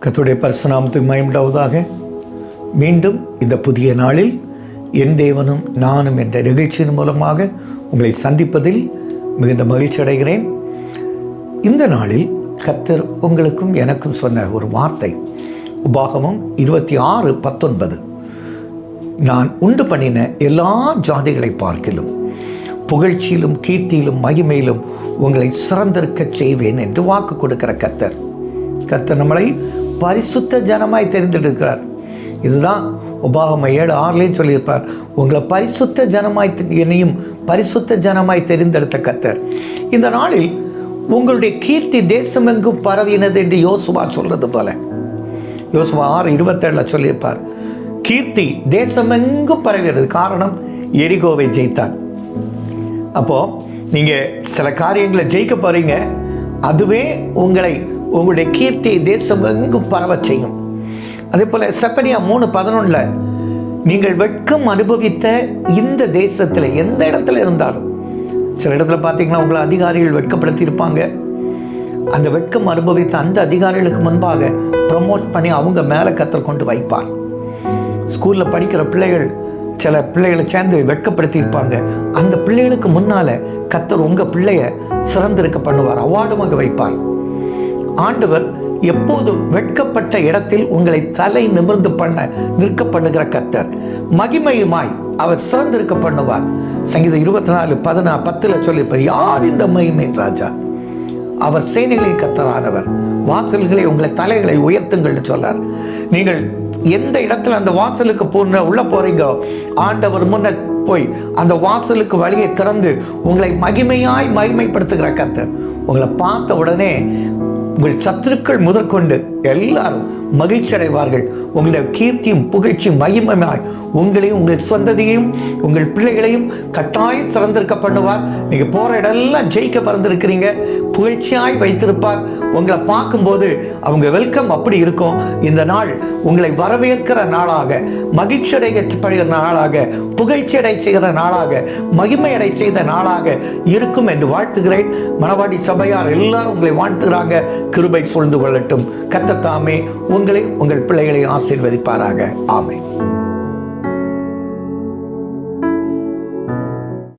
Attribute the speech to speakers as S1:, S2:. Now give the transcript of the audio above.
S1: கத்துடைய பரிசுநாமத்துக்கு மயமுண்டாவதாக மீண்டும் இந்த புதிய நாளில் என் தேவனும் நானும் என்ற நிகழ்ச்சியின் மூலமாக உங்களை சந்திப்பதில் மிகுந்த மகிழ்ச்சி அடைகிறேன். இந்த நாளில் கத்தர் உங்களுக்கும் எனக்கும் சொன்ன ஒரு வார்த்தை. உபாகமம் இருபத்தி ஆறு பத்தொன்பது. நான் உண்டு பண்ணின எல்லா ஜாதிகளை பார்க்கிலும் புகழ்ச்சியிலும் கீர்த்தியிலும் மகிமையிலும் உங்களை சிறந்திருக்க செய்வேன் என்று வாக்கு கொடுக்கிற கத்தர். கத்தர் நம்மளை பரிசுத்த ஜனமாய் தெரிந்தெடுக்கிறார் இதுதான் உபாகம ஏழு ஆறுலேயும் சொல்லியிருப்பார். உங்களை பரிசுத்த ஜனமாய் என்னையும் பரிசுத்த ஜனமாய் தெரிந்தெடுத்த கத்தர். இந்த நாளில் உங்களுடைய கீர்த்தி தேசமெங்கும் பரவினது என்று யோசுவா சொல்றது போல. யோசுவா ஆறு இருபத்தேழில் சொல்லியிருப்பார். கீர்த்தி தேசமெங்கும் பரவியது. காரணம் எரிகோவை ஜெயித்தான். அப்போ நீங்க சில காரியங்களை ஜெயிக்க போறீங்க. அதுவே உங்களை உங்களுடைய கீர்த்தியை தேசம் எங்கும் பரவ செய்யும். அதே போல செப்பனியா மூணு பதினொன்னுல நீங்கள் வெட்கம் அனுபவித்த இந்த தேசத்தில் எந்த இடத்துல இருந்தாலும் சில இடத்துல பார்த்தீங்கன்னா உங்களை அதிகாரிகள் வெட்கப்படுத்தி இருப்பாங்க அந்த வெட்கம் அனுபவித்த அந்த அதிகாரிகளுக்கு முன்பாக ப்ரமோட் பண்ணி அவங்க மேலே கத்தர் கொண்டு வைப்பார். ஸ்கூலில் படிக்கிற பிள்ளைகள் சில பிள்ளைகளை சேர்ந்து வெட்கப்படுத்தி இருப்பாங்க அந்த பிள்ளைகளுக்கு முன்னால கத்தர் உங்க பிள்ளைய சிறந்திருக்க பண்ணுவார் அவார்டும் அங்கே வைப்பார். ஆண்டவர் எப்போதும் வெட்கப்பட்ட இடத்தில் உங்களை தலை நிமிர்ந்து பண்ண நிற்க பண்ணுகிற கத்தர். மகிமையுமாய் அவர் சிறந்திருக்க பண்ணுவார். சங்கீதம் இருபத்தி நாலு பதினா பத்துல சொல்லியிருப்பார் யார் இந்த மகிமை ராஜா? அவர் சேனைகளின் கத்தரானவர். வாசல்களை உங்களை தலைகளை உயர்த்துங்கள்னு சொன்னார் நீங்கள் எந்த இடத்துல அந்த வாசலுக்கு போன உள்ள போறீங்கோ? ஆண்டவர் முன்ன போய் அந்த வாசலுக்கு வழியை திறந்து உங்களை மகிமையாய் மகிமைப்படுத்துகிற கத்தர் உங்களை பார்த்த உடனே உங்கள் சத்துருக்கள் முதற்கொண்டு எல்லாரும் மகிழ்ச்சி அடைவார்கள் உங்களுடைய கீர்த்தியும் புகழ்ச்சியும் மகிமையாய் உங்களையும் உங்கள் சொந்ததையும் உங்கள் பிள்ளைகளையும் கட்டாயம் சிறந்திருக்க பண்ணுவார் நீங்க போற இடமெல்லாம் ஜெயிக்க பறந்துருக்கிறீங்க புகழ்ச்சியாய் வைத்திருப்பார். உங்களை பார்க்கும்போது அவங்க வெல்கம் அப்படி இருக்கும். இந்த நாள் உங்களை வரவேற்கிற நாளாக மகிழ்ச்சி அடைய நாளாக புகழ்ச்சி அடை செய்கிற நாளாக மகிமை அடை செய்த நாளாக இருக்கும் என்று வாழ்த்துகிறேன். மணவாடி சபையார் எல்லாரும் உங்களை வாழ்த்துகிறாங்க. கிருபை சூழ்ந்து கொள்ளட்டும். தாமே உங்களை உங்கள் பிள்ளைகளை ஆசீர்வதிப்பாராக. ஆமை